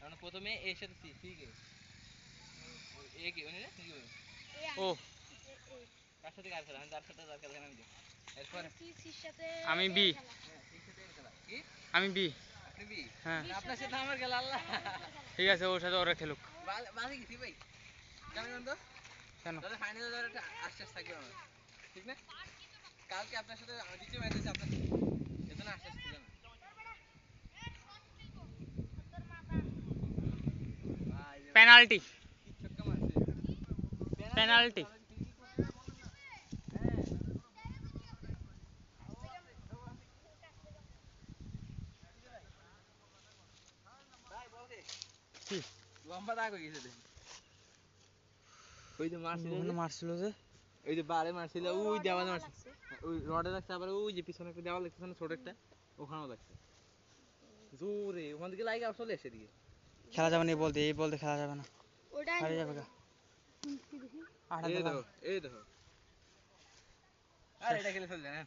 কারণ প্রথমে এর সাথে সি সি কে? এ কে মানে সি কে ও। কার সাথে কার খেলা? আমি যার সাথে যার খেলা আমি এরপর? আমি বি। হ্যাঁ, কি? আমি বি। আপনি বি? হ্যাঁ। আপনার সাথে আমার খেলা আল্লাহ। ঠিক আছে ওর সাথে ওরা খেলুক। বাজে গেছি ভাই? তো কেন? তাহলে ফাইনালে একটা আশ্বাস থাকবে আমার। ঠিক না? কালকে আপনার সাথে দ্বিতীয় ম্যাচ আছে আপনার সাথে। এজন্য আশ্বাস ছিল না গেছে দেখি ওই যে মারছিল ওখানে যে, মারছিল যে ওই যে বারে মারছিল ওই দেওয়ালে মারছিল ওই রডে লাগছে আবার ওই যে পিছনে একটা দেওয়াল দেখতেছ না ছোট একটা ওখানেও লাগছে জোরে ওখান থেকে লাগে আসলে এসে দিকে খেলা যাবে না এই বলতে এই বলতে খেলা যাবে না। হারিয়ে যাবে গা। আটা এই দেখো এই দেখো। আরে এটা খেলে ফেলবে না